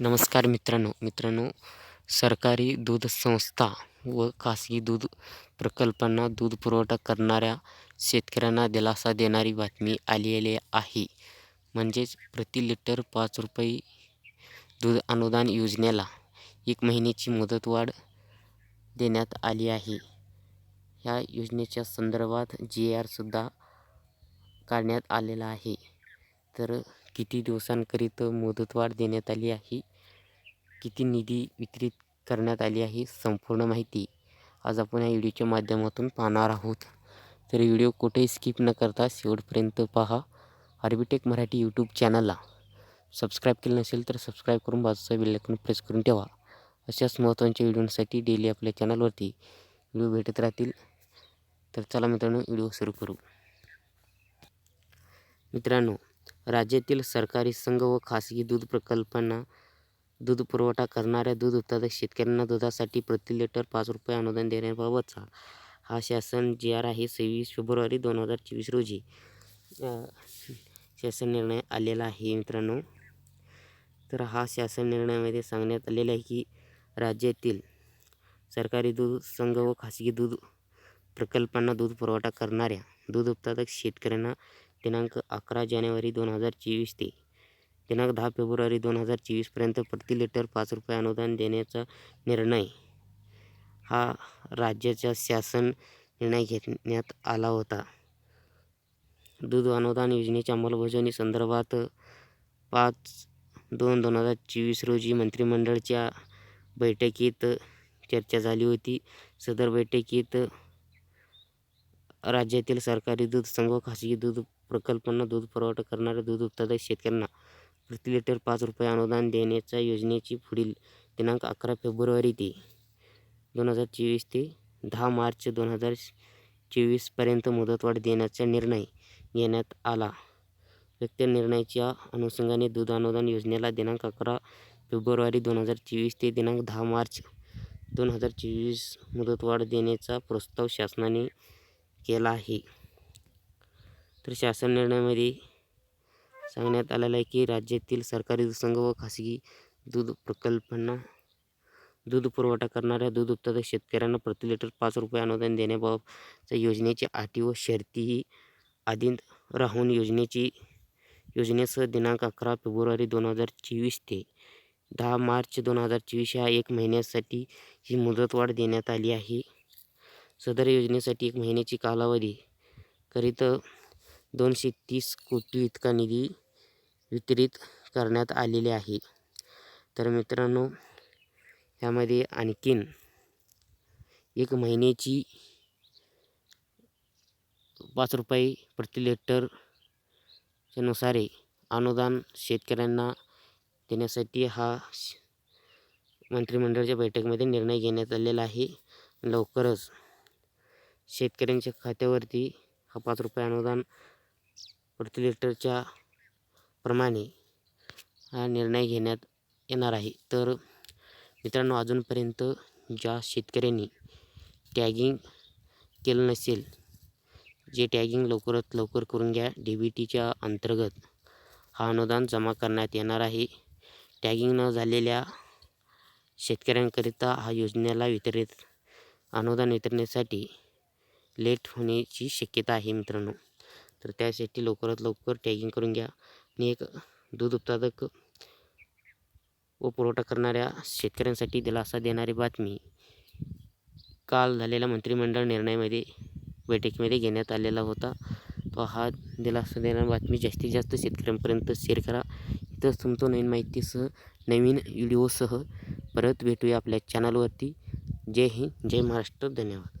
नमस्कार मित्रांनो. मित्रांनो सरकारी दूध संस्था व खासगी दूध प्रकल्पांना दूध पुरवठा करणाऱ्या शेतकऱ्यांना दिलासा देणारी बातमी आलेली आहे. म्हणजेच प्रति लिटर पाच रुपये दूध अनुदान योजनेला एक महिन्याची मुदतवाढ देण्यात आली आहे. ह्या योजनेच्या संदर्भात जी आरसुद्धा काढण्यात आलेला आहे. तर किती दिवसांकरिता मुदतवाढ देण्यात आली आहे? किती निधी वितरित करण्यात आली आहे? संपूर्ण माहिती आज आपण या व्हिडिओच्या माध्यमातून पाहणार आहोत. तर व्हिडिओ कुठेही स्किप न करता शेवटपर्यंत पहा. आर्बिटेक मराठी यूट्यूब चॅनलला सबस्क्राईब केलं नसेल तर सबस्क्राईब करून बाजूचा बेलआयकॉन प्रेस करून ठेवा. अशाच महत्त्वाच्या व्हिडिओसाठी डेली आपल्या चॅनलवरती व्हिडिओ भेटत राहतील. तर चला मित्रांनो व्हिडिओ सुरू करू. मित्रांनो राज्यातील सरकारी संघ व खासगी दूध प्रकल्पांना दूध पुरवठा करणाऱ्या दूध उत्पादक शेतकऱ्यांना दुधासाठी प्रति लिटर पाच रुपये अनुदान देण्याबाबतचा हा शासन जी आर आहे. सव्वीस फेब्रुवारी दोन हजार चोवीस रोजी शासन निर्णय आलेला आहे मित्रांनो. तर हा शासन निर्णयामध्ये सांगण्यात आलेला आहे की राज्यातील सरकारी दूध संघ व खासगी दूध प्रकल्पांना दूध पुरवठा करणाऱ्या दूध उत्पादक शेतकऱ्यांना दिनांक अकरा जानेवारी दोन हजार चोवीस ते दिनांक दहा फेब्रुवारी दोन हजार चोवीसपर्यंत प्रति लिटर पाच रुपये अनुदान देण्याचा निर्णय हा राज्याच्या शासन निर्णय घेण्यात आला होता. दूध अनुदान योजनेच्या अंमलबजावणी संदर्भात पाच दोन दोन हजार चोवीस रोजी मंत्रिमंडळाच्या बैठकीत चर्चा झाली होती. सदर बैठकीत राज्यातील सरकारी दूध संघ खासगी दूध प्रकल्पांना दूध पुरवठा करणाऱ्या दूध उत्पादक शेतकऱ्यांना प्रति लिटर पाच रुपये अनुदान देण्याच्या योजनेची पुढील दिनांक अकरा फेब्रुवारी ते दोन हजार चोवीस ते दहा मार्च दोन हजार चोवीसपर्यंत मुदतवाढ देण्याचा निर्णय घेण्यात आला. व्यक्त निर्णयाच्या अनुषंगाने दूध अनुदान योजनेला दिनांक अकरा फेब्रुवारी दोन हजार चोवीस ते दिनांक दहा मार्च दोन हजार चोवीस मुदतवाढ देण्याचा प्रस्ताव शासनाने केला आहे. तर शासन निर्णयामध्ये सांगण्यात आलेलं आहे की राज्यातील सरकारी दूध व खासगी दूध प्रकल्पांना दूध पुरवठा करणाऱ्या दूध उत्पादक शेतकऱ्यांना प्रति लिटर पाच रुपये अनुदान देण्याबाबतच्या योजनेची अटी व शर्तीही अधीन राहून योजनेची योजनेसह दिनांक अकरा फेब्रुवारी दोन हजार चोवीस ते दहा मार्च दोन हजार चोवीस ह्या एक महिन्यासाठी ही मुदतवाढ देण्यात आली आहे. सदर योजनेसाठी एक महिन्याची कालावधी करीत दोनशे तीस कोटी इतका निधी वितरित करण्यात आलेले आहे. तर मित्रांनो ह्यामध्ये आणखीन एक महिन्याची पाच रुपये प्रति लिटरनुसारे अनुदान शेतकऱ्यांना देण्यासाठी हा मंत्रिमंडळाच्या बैठकीमध्ये निर्णय घेण्यात आलेला आहे. लवकरच शेतकऱ्यांच्या खात्यावरती हा पाच रुपये अनुदान प्रति लिटरच्या प्रमाणे हा निर्णय घेण्यात येणार आहे. तर मित्रांनो अजूनपर्यंत ज्या शेतकऱ्यांनी टॅगिंग केलं नसेल जे टॅगिंग लवकरात लवकर करून घ्या डी बी टीच्या अंतर्गत हा अनुदान जमा करण्यात येणार आहे. टॅगिंग न झालेल्या शेतकऱ्यांकरिता हा योजनेला वितरित अनुदान वितरणासाठी लेट होण्याची शक्यता आहे मित्रांनो. तर त्यासाठी लवकरात लवकर टॅगिंग करून घ्या. आणि एक दूध उत्पादक व पुरवठा करणाऱ्या शेतकऱ्यांसाठी दिलासा देणारी बातमी काल झालेल्या मंत्रिमंडळ निर्णयामध्ये बैठकीमध्ये घेण्यात आलेला होता. तो हा दिलासा देणारी बातमी जास्तीत जास्त शेतकऱ्यांपर्यंत शेअर करा. इथंच तुमचं नवीन माहितीसह नवीन व्हिडिओसह परत भेटूया आपल्या चॅनलवरती जय हिंद जय महाराष्ट्र धन्यवाद.